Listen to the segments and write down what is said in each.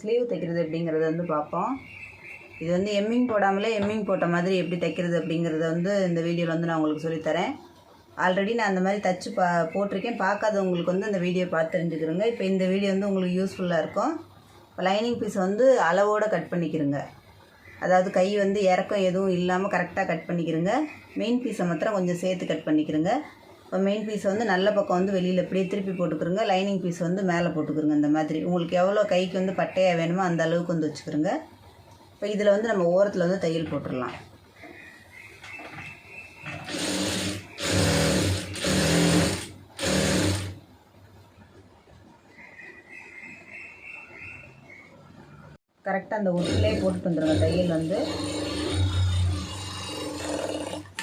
Sleeve தைக்கிறது அப்படிங்கிறத வந்து பார்ப்போம். இது வந்து எம்மிங் போடாமலே எம்மிங் போட்ட மாதிரி எப்படி தைக்கிறது அப்படிங்கிறத வந்து இந்த வீடியோவில் வந்து நான் உங்களுக்கு சொல்லித்தரேன் ஆல்ரெடி நான் அந்த மாதிரி தச்சு பா போட்டிருக்கேன். பார்க்காதவங்களுக்கு வந்து அந்த வீடியோ பார்த்து தெரிஞ்சுக்கிறோங்க இப்போ இந்த வீடியோ வந்து உங்களுக்கு யூஸ்ஃபுல்லாக இருக்கும். இப்போ லைனிங் பீஸ் வந்து அளவோடு கட் பண்ணிக்கிறோங்க அதாவது கை வந்து இறக்கம் எதுவும் இல்லாமல் கரெக்டாக கட் பண்ணிக்கிறோங்க மெயின் பீஸை மாத்திரம் கொஞ்சம் சேர்த்து கட் பண்ணிக்கிறோங்க மெயின் பீஸை வந்து நல்ல பக்கம் வந்து வெளியில் இப்படியே திருப்பி போட்டுக்கிறோங்க. லைனிங் பீஸ் வந்து மேலே போட்டுக்கிறோங்க இந்த மாதிரி. உங்களுக்கு எவ்வளோ கைக்கு வந்து பட்டையாக வேணுமோ அந்த அளவுக்கு வந்து வச்சுக்கிறோங்க. இப்போ இதில் வந்து நம்ம ஓரத்தில் வந்து தையல் போட்டுடலாம் கரெக்டாக அந்த ஒட்டிலே போட்டுட்டு வந்துடுங்க தையல் வந்து.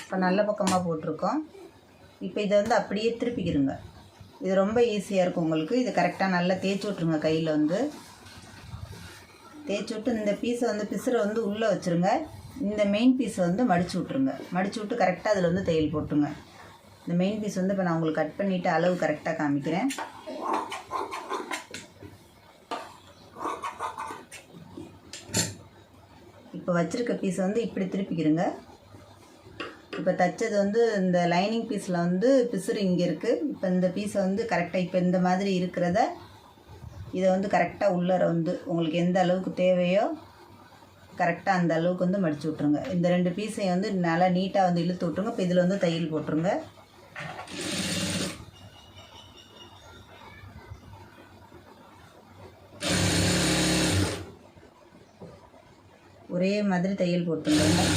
இப்போ நல்ல பக்கமாக போட்டிருக்கோம். இப்போ இதை வந்து அப்படியே திருப்பிக்கிறோங்க இது ரொம்ப ஈஸியாக இருக்கும் உங்களுக்கு. இது கரெக்டாக நல்லா தேய்ச்சி விட்ருங்க கையில் வந்து. தேய்ச்சி விட்டு இந்த பீஸை வந்து பிசுரை வந்து உள்ளே வச்சுருங்க. இந்த மெயின் பீஸை வந்து மடிச்சு விட்ருங்க மடிச்சு விட்டு கரெக்டாக அதில் வந்து தையல் போட்டுருங்க. இந்த மெயின் பீஸ் வந்து இப்போ நான் உங்களுக்கு கட் பண்ணிவிட்டு அளவு கரெக்டாக காமிக்கிறேன். இப்போ வச்சுருக்க பீஸை வந்து இப்படி திருப்பிக்கிறங்க இப்போ தைச்சது வந்து இந்த லைனிங் பீஸில் வந்து பிசுறு இங்கே இருக்குது இப்போ இந்த பீஸை வந்து கரெக்டாக இப்போ இந்த மாதிரி இருக்கிறத இதை வந்து கரெக்டாக உள்ளர வந்து உங்களுக்கு எந்த அளவுக்கு தேவையோ கரெக்டாக அந்த அளவுக்கு வந்து மடித்து விட்ருங்க இந்த ரெண்டு பீஸையும் வந்து நல்லா நீட்டாக வந்து இழுத்து விட்ருங்க இப்போ இதில் வந்து தையல் போட்டுருங்க. ஒரே மாதிரி தையல் போட்டுருங்க.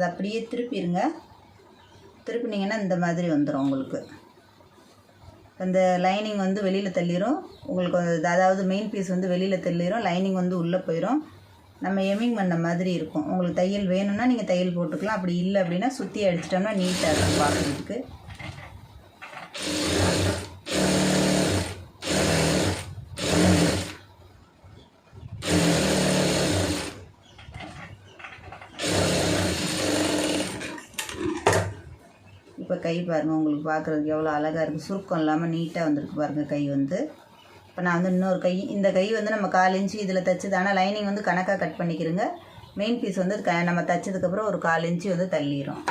அதை அப்படியே திருப்பிடுங்க திருப்பினீங்கன்னா இந்த மாதிரி வந்துடும் உங்களுக்கு. அந்த லைனிங் வந்து வெளியில் தள்ளிடும் உங்களுக்கு அதாவது மெயின் பீஸ் வந்து வெளியில் தள்ளிடும் லைனிங் வந்து உள்ளே போயிடும் நம்ம எமிங் பண்ண மாதிரி இருக்கும். உங்களுக்கு தையல் வேணும்னா நீங்கள் தையல் போட்டுக்கலாம். அப்படி இல்லை அப்படின்னா சுற்றி அடிச்சிட்டோம்னா நீட்டாக இருக்கும் பார்க்குறதுக்கு. கை பாருங்கள் உங்களுக்கு பார்க்குறதுக்கு எவ்வளோ அழகாக இருக்குது சுருக்கம் இல்லாமல் நீட்டாக வந்திருக்கு பாருங்கள் கை வந்து. இப்போ நான் வந்து இன்னொரு கை இந்த கை வந்து நம்ம கால் இன்ச்சு இதில் தைச்சது. ஆனால் லைனிங் வந்து கணக்காக கட் பண்ணிக்கிறோங்க மெயின் பீஸ் வந்து க நம்ம தைச்சதுக்கப்புறம் ஒரு கால் இன்ச்சு வந்து தள்ளிடும்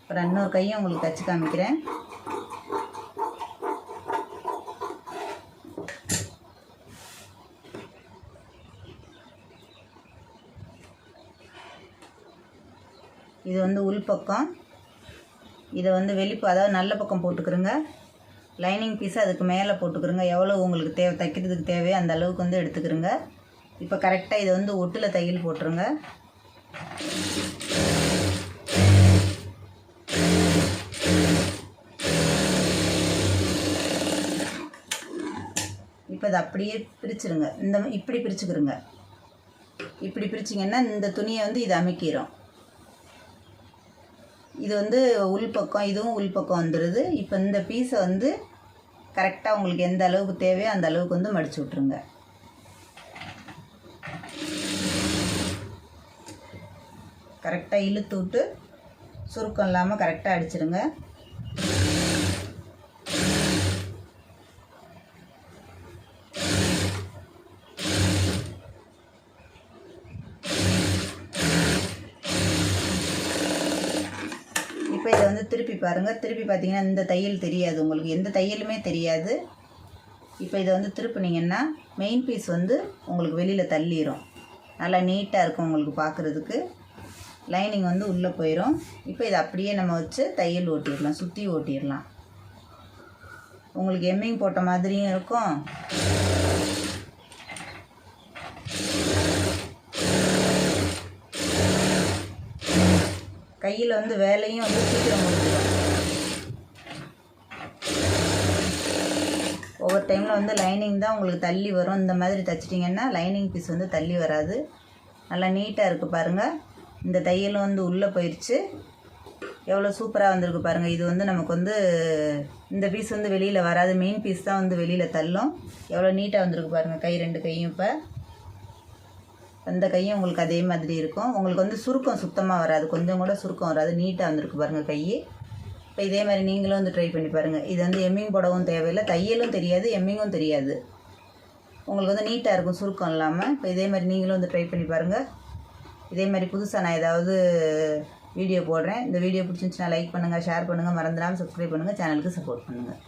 இப்போ நான் இன்னொரு கையும் உங்களுக்கு தைச்சு காமிக்கிறேன். இது வந்து உள்பக்கம் இதை வந்து வெளிப்ப அதாவது நல்ல பக்கம் போட்டுக்கிறோங்க. லைனிங் பீஸ் அதுக்கு மேலே போட்டுக்கிறோங்க. எவ்வளோ உங்களுக்கு தேவை தைக்கிறதுக்கு தேவையோ அந்த அளவுக்கு வந்து எடுத்துக்கிறோங்க. இப்போ கரெக்டாக இதை வந்து ஒட்டில் தையல் போட்டுருங்க. இப்போ அதை அப்படியே பிரிச்சுருங்க. இந்த இப்படி பிரிச்சுக்கிறோங்க. இப்படி பிரிச்சிங்கன்னா இந்த துணியை வந்து இதை அமைக்கிறோம். இது வந்து உள்பக்கம் இதுவும் உள்பக்கம் வந்துடுது இப்போ இந்த பீஸை வந்து கரெக்டாக உங்களுக்கு எந்த அளவுக்கு தேவையோ அந்த அளவுக்கு வந்து மடித்து விட்ருங்க கரெக்டாக இழுத்து விட்டு சுருக்கம் இல்லாமல் கரெக்டாக அடிச்சிடுங்க இப்போ இதை வந்து திருப்பி பாருங்கள் திருப்பி பார்த்தீங்கன்னா இந்த தையல் தெரியாது உங்களுக்கு. எந்த தையலுமே தெரியாது. இப்போ இதை வந்து திருப்பினீங்கன்னா மெயின் பீஸ் வந்து உங்களுக்கு வெளியில் தள்ளிடும் நல்லா நீட்டாக இருக்கும் உங்களுக்கு பார்க்குறதுக்கு லைனிங் வந்து உள்ளே போயிடும் இப்போ இதை அப்படியே நம்ம வச்சு தையல் ஓட்டிடலாம். சுற்றி ஓட்டிடலாம். உங்களுக்கு எம்மிங் போட்ட மாதிரியும் இருக்கும். கையில் வந்து வேலையும் வந்து சீக்கிரம் முடிச்சிடும் ஒவ்வொரு டைமில் வந்து லைனிங் தான் உங்களுக்கு தள்ளி வரும். இந்த மாதிரி தைச்சிட்டிங்கன்னா லைனிங் பீஸ் வந்து தள்ளி வராது. நல்லா நீட்டாக இருக்குது பாருங்கள் இந்த தையலும் வந்து உள்ளே போயிடுச்சு எவ்வளோ சூப்பராக வந்திருக்கு பாருங்கள் இது வந்து நமக்கு வந்து இந்த பீஸ் வந்து வெளியில் வராது. மெயின் பீஸ் தான் வந்து வெளியில் தள்ளும். எவ்வளோ நீட்டாக வந்திருக்கு பாருங்கள் கை ரெண்டு கையும் இப்போ. அந்த கையும் உங்களுக்கு அதே மாதிரி இருக்கும். உங்களுக்கு வந்து சுருக்கம் சுத்தமாக வராது. கொஞ்சம் கூட சுருக்கம் வராது. நீட்டாக வந்திருக்கு பாருங்கள் கை. இப்போ இதே மாதிரி நீங்களும் வந்து ட்ரை பண்ணி பாருங்கள் இது வந்து எம்மிங் போடவும் தேவையில்லை. தையலும் தெரியாது எம்மிங்கும் தெரியாது. உங்களுக்கு வந்து நீட்டாக இருக்கும் சுருக்கம் இல்லாமல் இப்போ இதே மாதிரி நீங்களும் வந்து ட்ரை பண்ணி பாருங்கள் இதே மாதிரி புதுசாக நான் ஏதாவது வீடியோ போடுறேன். இந்த வீடியோ பிடிச்சிருந்துச்சுன்னா லைக் பண்ணுங்கள் ஷேர் பண்ணுங்கள் மறந்துடாமல் சப்ஸ்கிரைப் பண்ணுங்கள் சேனலுக்கு சப்போர்ட் பண்ணுங்கள்